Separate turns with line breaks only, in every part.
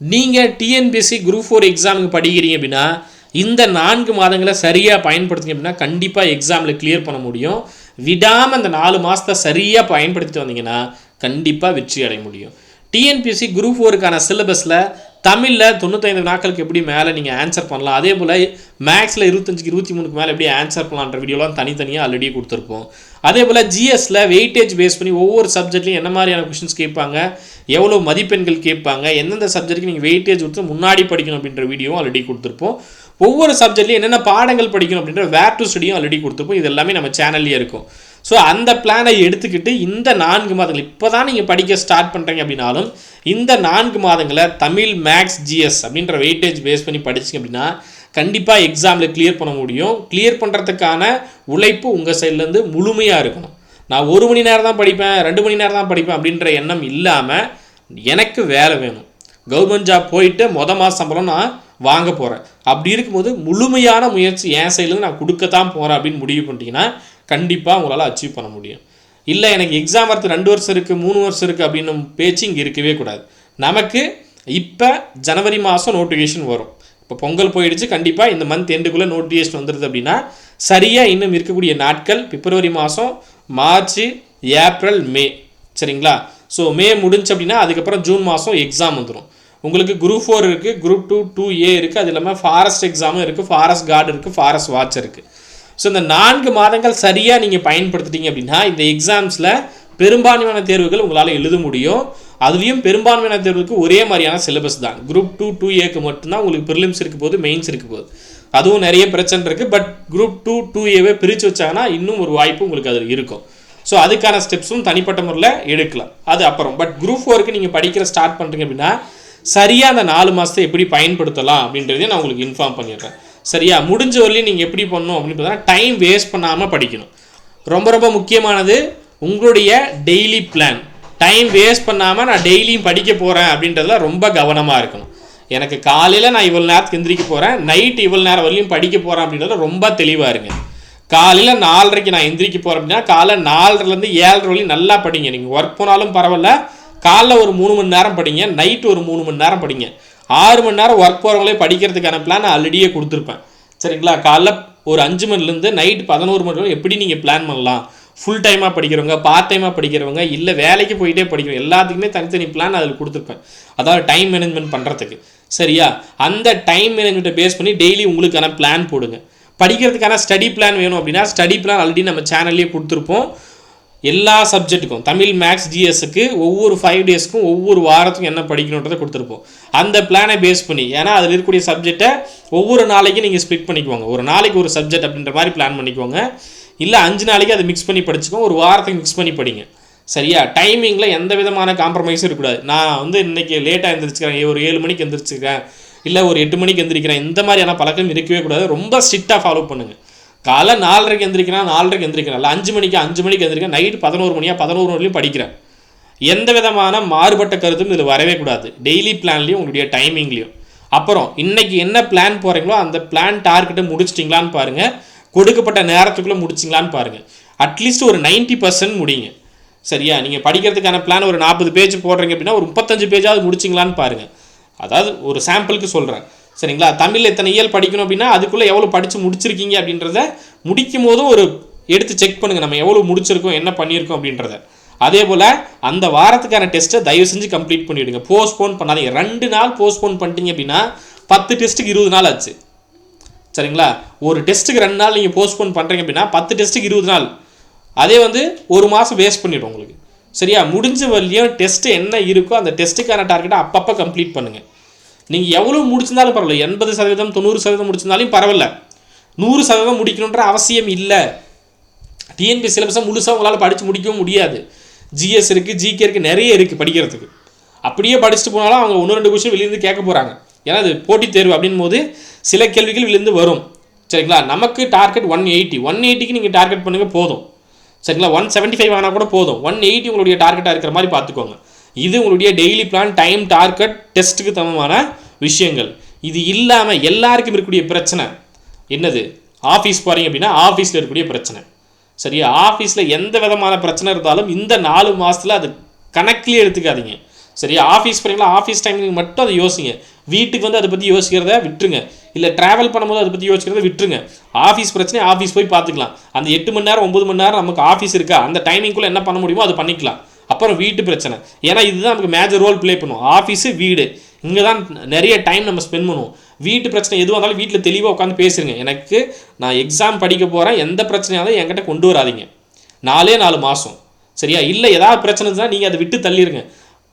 நீங்கள் TNPSC group four எக்ஸாமுக்கு படிக்கிறீங்க அப்படின்னா இந்த நான்கு மாதங்களை சரியாக பயன்படுத்திங்க அப்படின்னா கண்டிப்பாக எக்ஸாமில் கிளியர் பண்ண முடியும். விடாமல் அந்த நாலு மாதத்தை சரியாக பயன்படுத்திட்டு வந்தீங்கன்னா கண்டிப்பாக வெற்றி அடைய முடியும். டிஎன்பிஎஸ்சி குரூப் ஃபோருக்கான சிலபஸில் தமிழில் தொண்ணூத்தைந்து நாட்களுக்கு எப்படி மேலே நீங்கள் ஆன்சர் பண்ணலாம்? அதே போல் மேக்ஸில் இருபத்தஞ்சுக்கு இருபத்தி மூணுக்கு மேலே எப்படி ஆன்சர் பண்ணலான்ற வீடியோலாம் தனித்தனியாக ஆல்ரெடி கொடுத்துருப்போம். அதே போல் ஜிஎஸ்சில் வெயிட்டேஜ் பேஸ் பண்ணி ஒவ்வொரு சப்ஜெக்ட்லையும் என்ன மாதிரியான கொஷின்ஸ் கேட்பாங்க? எவ்வளோ மதிப்பெண்கள் கேட்பாங்க? எந்தெந்த சப்ஜெக்ட்டுக்கு நீங்கள் வெயிட்டேஜ் கொடுத்து முன்னாடி படிக்கணும் அப்படின்ற வீடியோவும் ஆல்ரெடி கொடுத்துருப்போம். ஒவ்வொரு சப்ஜெக்ட்லையும் என்னென்ன பாடங்கள் படிக்கணும் அப்படின்ற வேர் டு ஸ்டடியும் ஆல்ரெடி கொடுத்துருப்போம். இது எல்லாமே நம்ம சேனல்லேயே இருக்கும். ஸோ அந்த பிளானை எடுத்துக்கிட்டு இந்த நான்கு மாதங்கள் இப்போ தான் நீங்கள் படிக்க ஸ்டார்ட் பண்ணுறீங்க அப்படின்னாலும் இந்த நான்கு மாதங்களை தமிழ் மேக்ஸ் ஜிஎஸ் அப்படின்ற வெயிட்டேஜ் பேஸ் பண்ணி படிச்சிங்க அப்படின்னா கண்டிப்பாக எக்ஸாமில் கிளியர் பண்ண முடியும். கிளியர் பண்ணுறதுக்கான உழைப்பு உங்கள் சைட்லேருந்து முழுமையாக இருக்கணும். நான் ஒரு மணி நேரம் தான் படிப்பேன் ரெண்டு மணி நேரம் தான் படிப்பேன் அப்படின்ற எண்ணம் இல்லாமல் எனக்கு வேலை வேணும். கவர்மெண்ட் ஜாப் போயிட்டு மொத மாத சம்பளம் நான் வாங்க போகிறேன் அப்படி இருக்கும்போது முழுமையான முயற்சி என் சைட்லேருந்து நான் கொடுக்கத்தான் போகிறேன் அப்படின்னு முடிவு பண்ணிட்டீங்கன்னா கண்டிப்பாக உங்களால் அச்சீவ் பண்ண முடியும். இல்லை எனக்கு எக்ஸாம் வரத்து ரெண்டு வருஷம் இருக்குது மூணு வருஷம் இருக்குது அப்படின்னும் பேச்சு இங்கே இருக்கவே கூடாது. நமக்கு இப்போ ஜனவரி மாதம் நோட்டிஃபிகேஷன் வரும். இப்போ பொங்கல் போயிடுச்சு கண்டிப்பாக இந்த மந்த் எண்டுக்குள்ளே நோட்டிஃபிகேஷன் வந்துடுது அப்படின்னா சரியாக இன்னும் இருக்கக்கூடிய நாட்கள் பிப்ரவரி மாதம் மார்ச் ஏப்ரல் மே. சரிங்களா? ஸோ மே முடிஞ்சு அப்படின்னா அதுக்கப்புறம் ஜூன் மாதம் எக்ஸாம் வந்துடும் உங்களுக்கு குரூப் ஃபோர் இருக்குது குரூப் டூ டூ ஏ இருக்குது அது இல்லாமல் ஃபாரஸ்ட் எக்ஸாமும் இருக்குது ஃபாரஸ்ட் கார்டு இருக்குது ஃபாரஸ்ட் வாட்ச் இருக்குது ஸோ இந்த நான்கு மாதங்கள் சரியாக நீங்கள் பயன்படுத்திட்டீங்க அப்படின்னா இந்த எக்ஸாம்ஸில் பெரும்பான்மையான தேர்வுகள் உங்களால் எழுத முடியும். அதுலேயும் பெரும்பான்மையான தேர்வுக்கு ஒரே மாதிரியான சிலபஸ் தான். குரூப் டூ டூ ஏக்கு மட்டும்தான் உங்களுக்கு ப்ரிலிம்ஸ் இருக்க போது மெயின்ஸ் இருக்க போகுது. அதுவும் நிறைய பிரச்சனை இருக்குது பட் குரூப் டூ டூ ஏவே பிரித்து வச்சாங்கன்னா இன்னும் ஒரு வாய்ப்பு உங்களுக்கு அதில் இருக்கும். ஸோ அதுக்கான ஸ்டெப்ஸும் தனிப்பட்ட முறையில் எடுக்கலாம். அது அப்புறம். பட் குரூப் ஃபோருக்கு நீங்கள் படிக்கிற ஸ்டார்ட் பண்ணுறீங்க அப்படின்னா சரியாக அந்த நாலு மாதத்தை எப்படி பயன்படுத்தலாம் அப்படின்றதையும் நான் உங்களுக்கு இன்ஃபார்ம் பண்ணிடுறேன். சரியா? முடிஞ்ச வரலையும் நீங்கள் எப்படி பண்ணணும் அப்படின்னு பார்த்தீங்கன்னா டைம் வேஸ்ட் பண்ணாமல் படிக்கணும். ரொம்ப ரொம்ப முக்கியமானது உங்களுடைய டெய்லி பிளான் டைம் வேஸ்ட் பண்ணாமல் நான் டெய்லியும் படிக்க போகிறேன் அப்படின்றதுல ரொம்ப கவனமாக இருக்கணும். எனக்கு காலையில் நான் இவ்வளோ நேரத்துக்கு எந்திரிக்க போகிறேன் நைட் இவ்வளோ நேரம் வரலையும் படிக்க போகிறேன் அப்படின்றத ரொம்ப தெளிவாக இருங்க. காலையில் நாலரைக்கு நான் எந்திரிக்க போகிறேன் அப்படின்னா காலை நாலரைலேருந்து ஏழரை வரையும் நல்லா படிங்க. நீங்கள் ஒர்க் போனாலும் பரவாயில்ல. காலைல ஒரு மூணு மணி நேரம் படிங்க நைட் ஒரு மூணு மணி நேரம் படிங்க. ஆறு மணி நேரம் ஒர்க் போகிறவங்களே படிக்கிறதுக்கான பிளான் ஆல்ரெடியே கொடுத்துருப்பேன். சரிங்களா? காலைல ஒரு அஞ்சு மணிலேருந்து நைட் பதினோரு மணி வரைக்கும் எப்படி நீங்கள் பிளான் பண்ணலாம்? ஃபுல் டைமாக படிக்கிறவங்க பார்ட் டைமாக படிக்கிறவங்க இல்லை வேலைக்கு போயிட்டே படிக்கிறவங்க எல்லாத்துக்குமே தனித்தனி பிளான் அதில் கொடுத்துருப்பேன். அதாவது டைம் மேனேஜ்மெண்ட் பண்ணுறதுக்கு சரியா? அந்த டைம் மேனேஜ்மெண்ட்டை பேஸ் பண்ணி டெய்லி உங்களுக்கான பிளான் போடுங்க. படிக்கிறதுக்கான ஸ்டடி பிளான் வேணும் அப்படின்னா ஸ்டடி பிளான் ஆல்ரெடி நம்ம சேனல்லே கொடுத்துருப்போம். எல்லா சப்ஜெக்ட்டுக்கும் தமிழ் மேக்ஸ் ஜிஎஸ்க்கு ஒவ்வொரு ஃபைவ் டேஸ்க்கும் ஒவ்வொரு வாரத்துக்கும் என்ன படிக்கணுன்றதை கொடுத்துருப்போம். அந்த பிளானை பேஸ் பண்ணி ஏன்னா அதில் இருக்கக்கூடிய சப்ஜெக்டை ஒவ்வொரு நாளைக்கும் நீங்கள் ஸ்பிட் பண்ணிக்குவாங்க. ஒரு நாளைக்கு ஒரு சப்ஜெக்ட் அப்படின்ற மாதிரி பிளான் பண்ணிக்குவாங்க. இல்லை அஞ்சு நாளைக்கு அதை மிக்ஸ் பண்ணி படிச்சுக்கோங்க. ஒரு வாரத்துக்கு மிக்ஸ் பண்ணி படிங்க. சரியா? டைமிங்கில் எந்த விதமான காம்ப்ரமைஸும் இருக்கக்கூடாது. நான் வந்து இன்றைக்கி லேட்டாக எந்திரிச்சிக்கிறேன். ஒரு ஏழு மணிக்கு எழுந்திரிச்சிக்கிறேன் இல்லை ஒரு எட்டு மணிக்கு எந்திரிக்கிறேன். இந்த மாதிரியான பழக்கம் இருக்கவே கூடாது. ரொம்ப ஸ்ட்ரிக்டாக ஃபாலோ பண்ணுங்கள் காலை நாலரைக்கு எந்திரிக்கிறேன் நாலரைக்கு எந்திரிக்கிறேன். இல்லை அஞ்சு மணிக்கு அஞ்சு மணிக்கு எந்திரிக்கிறேன். நைட் பதினோரு மணியா பதினோரு மணிலையும் படிக்கிறேன். எந்த விதமான மாறுபட்ட கருத்தும் இதில் வரவே கூடாது. டெய்லி பிளான்லேயும் உங்களுடைய டைமிங்லையும். அப்புறம் இன்றைக்கி என்ன பிளான் போகிறீங்களோ அந்த பிளான் டார்கெட்டை முடிச்சிட்டிங்களான்னு பாருங்கள் கொடுக்கப்பட்ட நேரத்துக்குள்ளே முடிச்சிங்களான்னு பாருங்கள் அட்லீஸ்ட் ஒரு 90% பர்சன்ட் முடிங்க. சரியா? நீங்கள் படிக்கிறதுக்கான பிளான் ஒரு நாற்பது பேஜ் போடுறீங்க அப்படின்னா ஒரு முப்பத்தஞ்சு பேஜாவது முடிச்சிங்களான்னு பாருங்கள் அதாவது ஒரு சாம்பிளுக்கு சொல்கிறேன் சரிங்களா? தமிழில் எத்தனை இயல் படிக்கணும் அப்படின்னா அதுக்குள்ளே எவ்வளோ படித்து முடிச்சிருக்கீங்க அப்படின்றத முடிக்கும் போதும் ஒரு எடுத்து செக் பண்ணுங்கள் நம்ம எவ்வளோ முடிச்சிருக்கோம் என்ன பண்ணியிருக்கோம் அப்படின்றத. அதே போல் அந்த வாரத்துக்கான டெஸ்ட்டை தயவு செஞ்சு கம்ப்ளீட் பண்ணிவிடுங்க போஸ்ட்போன் பண்ணாதீங்க. ரெண்டு நாள் போஸ்ட்போன் பண்ணிட்டீங்க அப்படின்னா பத்து டெஸ்ட்டுக்கு இருபது நாள் ஆச்சு. சரிங்களா? ஒரு டெஸ்ட்டுக்கு ரெண்டு நாள் நீங்கள் போஸ்ட்போன் பண்ணுறீங்க அப்படின்னா பத்து டெஸ்ட்டுக்கு இருபது நாள். அதே வந்து ஒரு மாதம் வேஸ்ட் பண்ணிவிடும் உங்களுக்கு. சரியா? முடிஞ்ச வழியும் டெஸ்ட்டு என்ன இருக்கோ அந்த டெஸ்ட்டுக்கான டார்கெட்டை அப்பப்போ கம்ப்ளீட் பண்ணுங்கள் நீங்கள் எவ்வளோ முடிச்சிருந்தாலும் பரவாயில்ல. எண்பது சதவீதம் தொண்ணூறு சதவீதம் முடிச்சிருந்தாலும் பரவாயில்ல. நூறு சதவீதம் முடிக்கணுன்ற அவசியம் இல்லை. டிஎன்பி சிலபஸை முழுசாக உங்களால் படித்து முடிக்கவும் முடியாது. ஜிஎஸ் இருக்குது ஜிகே இருக்குது நிறைய இருக்குது படிக்கிறதுக்கு. அப்படியே படிச்சுட்டு போனாலும் அவங்க ஒன்று ரெண்டு கொஸ்டின் வெளியிருந்து கேட்க போகிறாங்க ஏன்னா அது போட்டித் தேர்வு அப்படின் போது சில கேள்விகள் வெளியிருந்து வரும். சரிங்களா? நமக்கு டார்கெட் ஒன் எயிட்டி ஒன் எயிட்டிக்கு நீங்கள் டார்கெட் பண்ணுங்கள் போதும். சரிங்களா? ஒன் செவன்ட்டி ஃபைவ் ஆனால் கூட போதும். ஒன் எயிட்டி உங்களுடைய டார்கெட்டாக இருக்கிற மாதிரி பார்த்துக்கோங்க. இது உங்களுடைய டெய்லி பிளான் டைம் டார்கெட் டெஸ்ட்டுக்கு சமமான விஷயங்கள். இது இல்லாமல் எல்லாருக்கும் இருக்கக்கூடிய பிரச்சனை. என்னது? ஆஃபீஸ் போகிறீங்க அப்படின்னா ஆஃபீஸில் இருக்கக்கூடிய பிரச்சனை. சரியா? ஆஃபீஸில் எந்த விதமான பிரச்சனை இருந்தாலும் இந்த நாலு மாதத்தில் அது கணக்கிலே எடுத்துக்காதீங்க. சரியா? ஆஃபீஸ் போகிறீங்களா ஆஃபீஸ் டைமிங் மட்டும் அதை யோசிங்க. வீட்டுக்கு வந்து அதை பற்றி யோசிக்கிறத விட்டுருங்க. இல்லை ட்ராவல் பண்ணும்போது அதை பற்றி யோசிக்கிறத விட்டுருங்க. ஆஃபீஸ் பிரச்சனை ஆஃபீஸ் போய் பார்த்துக்கலாம். அந்த எட்டு மணி நேரம் ஒம்பது மணி நேரம் நமக்கு ஆஃபீஸ் இருக்கா? அந்த டைமிங்குள்ளே என்ன பண்ண முடியுமோ அது பண்ணிக்கலாம். அப்புறம் வீட்டு பிரச்சனை. ஏன்னா இதுதான் நமக்கு மேஜர் ரோல் ப்ளே பண்ணும். ஆஃபீஸு வீடு. இங்கே தான் நிறைய டைம் நம்ம ஸ்பெண்ட் பண்ணுவோம். வீட்டு பிரச்சனை எதுவாக இருந்தாலும் வீட்டில் தெளிவாக உட்காந்து பேசுங்க. எனக்கு நான் எக்ஸாம் படிக்க போகிறேன் எந்த பிரச்சனையாலும் என்கிட்ட கொண்டு வராதீங்க. நாலே நாலு மாதம் சரியா? இல்லை ஏதாவது பிரச்சனை இருந்தால் நீங்கள் அதை விட்டு தள்ளிடுங்க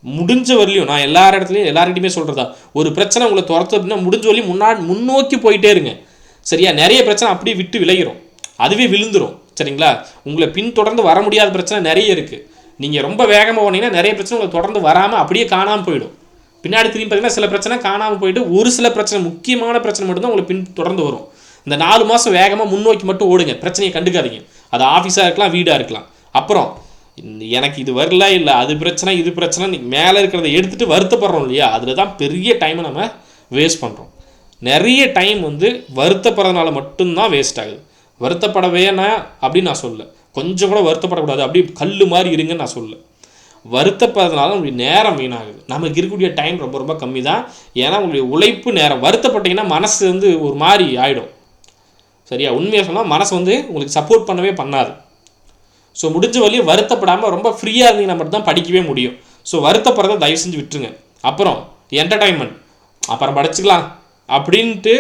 முடிஞ்ச வரலையும் நான் எல்லா இடத்துலையும் எல்லார்கிட்டையுமே சொல்கிறதா ஒரு பிரச்சனை உங்களை துரத்து அப்படின்னா முடிஞ்ச வரலையும் முன்னாடி முன்னோக்கி போயிட்டே இருங்க. சரியா? நிறைய பிரச்சனை அப்படியே விட்டு விலகிரும். அதுவே விழுந்துரும். சரிங்களா? உங்களை பின்தொடர்ந்து வர முடியாத பிரச்சனை நிறைய இருக்குது நீங்கள் ரொம்ப வேகமாக போனீங்கன்னா நிறைய பிரச்சனை உங்களை தொடர்ந்து வராமல் அப்படியே காணாமல் போயிடும். பின்னாடி திரும்பி பார்த்தீங்கன்னா சில பிரச்சனை காணாமல் போயிட்டு ஒரு சில பிரச்சனை முக்கியமான பிரச்சனை மட்டும்தான் உங்களுக்கு பின் தொடர்ந்து வரும். இந்த நாலு மாதம் வேகமாக முன்னோக்கி மட்டும் ஓடுங்க. பிரச்சனையை கண்டுக்காதீங்க. அது ஆஃபீஸாக இருக்கலாம் வீடாக இருக்கலாம். அப்புறம் எனக்கு இது வரல இல்லை அது பிரச்சனை இது பிரச்சனை மேலே இருக்கிறத எடுத்துகிட்டு வருத்தப்படுறோம் இல்லையா? அதில் தான் பெரிய டைமை நம்ம வேஸ்ட் பண்ணுறோம் நிறைய டைம் வந்து வருத்தப்படுறதுனால மட்டும்தான் வேஸ்ட் ஆகுது. வருத்தப்படவேனா அப்படின்னு நான் சொல்ல கொஞ்சம் கூட வருத்தப்படக்கூடாது. அப்படி கல் மாதிரி இருங்கன்னு நான் சொல்ல வருத்தப்படுறதுனால உங்களுக்கு நேரம் வீணாகுது. நமக்கு இருக்கக்கூடிய டைம் ரொம்ப ரொம்ப கம்மி தான் ஏன்னா உங்களுடைய உழைப்பு நேரம். வருத்தப்பட்டீங்கன்னா மனசு வந்து ஒரு மாதிரி ஆகிடும் சரியா? உண்மையாக சொன்னால் மனசு வந்து உங்களுக்கு சப்போர்ட் பண்ணவே பண்ணாது. ஸோ முடிஞ்ச வரையும் வருத்தப்படாமல் ரொம்ப ஃப்ரீயாக இருந்தீங்கன்னா மட்டும் தான் படிக்கவே முடியும். ஸோ வருத்தப்படுறத தயவு செஞ்சு விட்டுருங்க. அப்புறம் என்டர்டைன்மெண்ட் அப்புறம் படிச்சுக்கலாம். அப்படின்ட்டு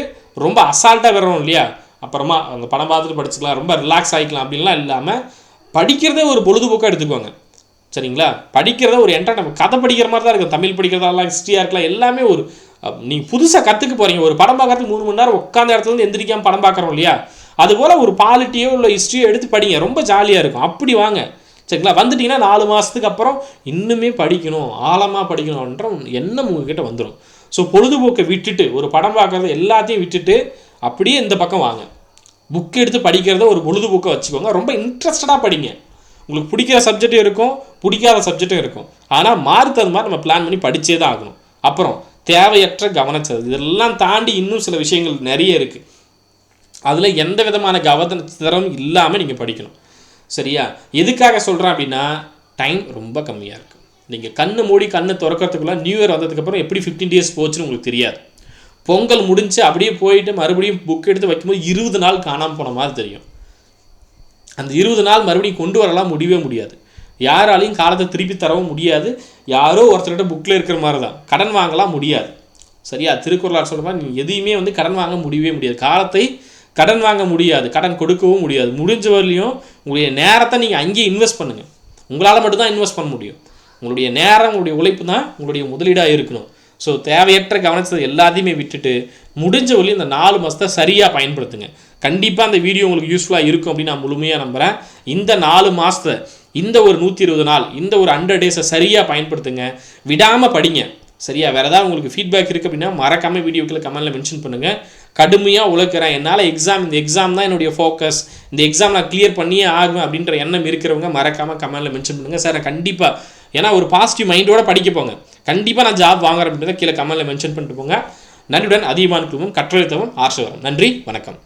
ரொம்ப அசால்ட்டாக வரணும் இல்லையா? அப்புறமா அந்த படம் பார்த்துட்டு படிச்சுக்கலாம். ரொம்ப ரிலாக்ஸ் ஆகிக்கலாம் அப்படின்லாம் இல்லாமல் படிக்கிறதே ஒரு பொழுதுபோக்காக எடுத்துக்குவாங்க சரிங்களா? படிக்கிறத ஒரு என்டர்டைன்மெண்ட் கதை படிக்கிற மாதிரி தான் இருக்கும். தமிழ் படிக்கிறதாலாம் ஹிஸ்ட்ரியாக இருக்கலாம் எல்லாமே ஒரு நீங்கள் புதுசாக கற்றுக்க போகிறீங்க ஒரு படம் பார்க்கறதுக்கு மூணு மணி நேரம் உட்காந்த இடத்துல இருந்து எந்திரிக்காம படம் பார்க்குறோம் இல்லையா? அதுபோல் ஒரு பாலிட்டியோ இல்லை ஹிஸ்ட்ரியோ எடுத்து படிங்க. ரொம்ப ஜாலியாக இருக்கும். அப்படி வாங்க. சரிங்களா? வந்துட்டீங்கன்னா நாலு மாதத்துக்கு அப்புறம் இன்னுமே படிக்கணும். ஆழமாக படிக்கணுன்ற எண்ணம் உங்ககிட்ட வந்துடும் ஸோ பொழுதுபோக்கை விட்டுட்டு ஒரு படம் பார்க்குறது எல்லாத்தையும் விட்டுட்டு அப்படியே இந்த பக்கம் வாங்க. புக் எடுத்து படிக்கிறத ஒரு பொழுதுபோக்கை வச்சுக்கோங்க. ரொம்ப இன்ட்ரெஸ்டடாக படிங்க. உங்களுக்கு பிடிக்கிற சப்ஜெக்டும் இருக்கும் பிடிக்காத சப்ஜெக்டும் இருக்கும். ஆனால் மார்க் தகுந்த மாதிரி நம்ம பிளான் பண்ணி படித்தே தான் ஆகணும். அப்புறம் தேவையற்ற கவனச்சது இதெல்லாம் தாண்டி இன்னும் சில விஷயங்கள் நிறைய இருக்குது அதில் எந்த விதமான கவனத்திரம் இல்லாமல் நீங்கள் படிக்கணும். சரியா? எதுக்காக சொல்கிறேன் அப்படின்னா டைம் ரொம்ப கம்மியாக இருக்குது நீங்கள் கண்ணு மூடி கண்ணு திறக்கிறதுக்குள்ள நியூ இயர் வந்ததுக்கப்புறம் எப்படி ஃபிஃப்டீன் டேஸ் போச்சுன்னு உங்களுக்கு தெரியாது. பொங்கல் முடிஞ்சு அப்படியே போயிட்டு மறுபடியும் புக் எடுத்து வைக்கும்போது இருபது நாள் காணாமல் போன மாதிரி தெரியும். அந்த இருபது நாள் மறுபடியும் கொண்டு வரலாம் முடியவே முடியாது. யாராலையும் காலத்தை திருப்பி தரவும் முடியாது. யாரோ ஒருத்தர்கிட்ட புக்கில் இருக்கிற மாதிரி தான் கடன் வாங்கலாம் முடியாது. சரியா? திருக்குறளார் சொல்கிற மாதிரி நீங்கள் எதையுமே வந்து கடன் வாங்க முடியவே முடியாது. காலத்தை கடன் வாங்க முடியாது. கடன் கொடுக்கவும் முடியாது. முடிஞ்ச வரலையும் உங்களுடைய நேரத்தை நீங்கள் அங்கேயே இன்வெஸ்ட் பண்ணுங்கள் உங்களால் மட்டும்தான் இன்வெஸ்ட் பண்ண முடியும். உங்களுடைய நேரம் உங்களுடைய உழைப்பு தான் உங்களுடைய முதலீடாக இருக்கணும். ஸோ தேவையற்ற கவனத்தை எல்லாத்தையுமே விட்டுட்டு முடிஞ்ச வரையும் இந்த நாலு மாதத்தை சரியாக பயன்படுத்துங்க. கண்டிப்பாக அந்த வீடியோ உங்களுக்கு யூஸ்ஃபுல்லாக இருக்கும் அப்படின்னு நான் முழுமையாக நம்புகிறேன் இந்த நாலு மாதத்தை இந்த ஒரு நூற்றி இருபது நாள் இந்த ஒரு ஹண்ட்ரட் டேஸை சரியாக பயன்படுத்துங்க. விடாமல் படிங்க. சரியா? வேறு ஏதாவது உங்களுக்கு ஃபீட்பேக் இருக்குது அப்படின்னா மறக்காமல் வீடியோக்கில் கமெண்ட்டில் மென்ஷன் பண்ணுங்கள் கடுமையாக உழைக்கிறேன். என்னால் எக்ஸாம் இந்த எக்ஸாம் தான் என்னுடைய ஃபோக்கஸ் இந்த எக்ஸாம் நான் கிளியர் பண்ணியே ஆகும் அப்படின்ற எண்ணம் இருக்கிறவங்க மறக்காமல் கமெண்ட்டில் மென்ஷன் பண்ணுங்கள் சார் நான் கண்டிப்பாக ஏன்னா ஒரு பாசிட்டிவ் மைண்டோட படிக்க போங்க. கண்டிப்பாக நான் ஜாப் வாங்குறேன் அப்படின்றத கீழே கமெண்ட்டில் மென்ஷன் பண்ணிட்டு போங்க. நன்றியுடன் அதிகமான குழுமம் கற்றளித்தவன் ஆர்ஷவரம் நன்றி வணக்கம்.